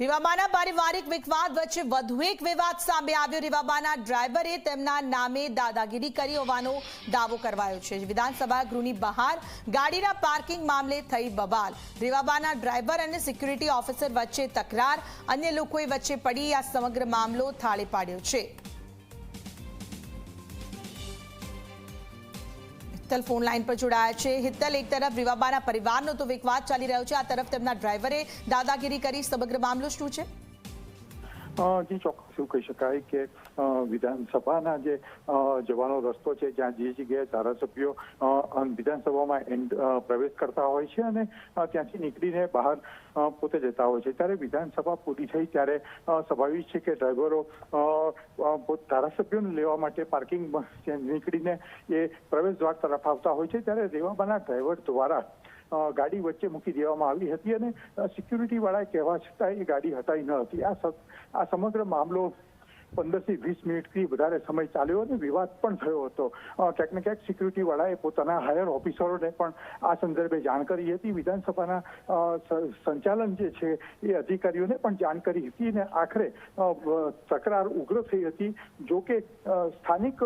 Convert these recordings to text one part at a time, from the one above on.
રીવાબાના પારિવારિક વિવાદ વચ્ચે વધુ એક વિવાદ સામે આવ્યો. રીવાબાના ડ્રાઈવરે તેમના નામે દાદાગીરી કરી હોવાનો દાવો કરવાયો છે. વિધાનસભા ગૃહની બહાર ગાડીના પાર્કિંગ મામલે થઈ બબાલ. રીવાબાના ડ્રાઈવર અને સિક્યુરિટી ઓફિસર વચ્ચે તકરાર. અન્ય લોકોએ વચ્ચે પડી આ સમગ્ર મામલો થાળે પાડ્યો છે. હિત્તલ ફોન લાઈન પર જોડાયા છે. હિત્તલ એક તરફ રીવાબાના પરિવારનો તો વિવાદ ચાલી રહ્યો છે. આ તરફ તેમના ડ્રાઈવરે દાદાગીરી કરી. સમગ્ર મામલો શું છે? જી ચોક્કસ એવું કહી શકાય કે વિધાનસભાના જે જવાનો રસ્તો છે, જ્યાં જે જગ્યાએ ધારાસભ્યો વિધાનસભામાં પ્રવેશ કરતા હોય છે અને ત્યાંથી નીકળીને બહાર પોતે જતા હોય છે. ત્યારે વિધાનસભા પૂરી થઈ ત્યારે સ્વાભાવિક છે કે ડ્રાઈવરો ધારાસભ્યોને લેવા માટે પાર્કિંગ નીકળીને એ પ્રવેશ દ્વાર તરફ આવતા હોય છે. ત્યારે રેવાબાના ડ્રાઈવર દ્વારા ગાડી વચ્ચે મૂકી દેવામાં આવી હતી અને સિક્યુરિટી વાળાએ કહેવા છતાં એ ગાડી હટાઈ ન હતી. આ આ સમગ્ર મામલો પંદરથી વીસ મિનિટથી વધારે સમય ચાલ્યો અને વિવાદ પણ થયો હતો. ક્યાંક ને ક્યાંક સિક્યુરિટી વાળાએ પોતાના હાયર ઓફિસરોને પણ આ સંદર્ભે જાણ કરી હતી. વિધાનસભાના સંચાલન જે છે એ અધિકારીઓને પણ જાણ કરી હતી અને આખરે તકરાર ઉગ્ર થઈ હતી. જોકે સ્થાનિક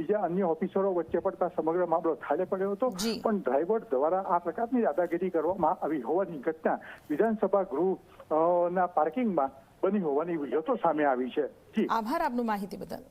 બીજા અન્ય ઓફિસરો વચ્ચે પડતા સમગ્ર મામલો થાળે પડ્યો હતો. પણ ડ્રાઈવર દ્વારા આ પ્રકારની દાદાગીરી કરવામાં આવી હોવાની ઘટના વિધાનસભા ગૃહ ના પાર્કિંગમાં બની હોવાની વિગતો સામે આવી છે. આભાર આપનું માહિતી બદલ.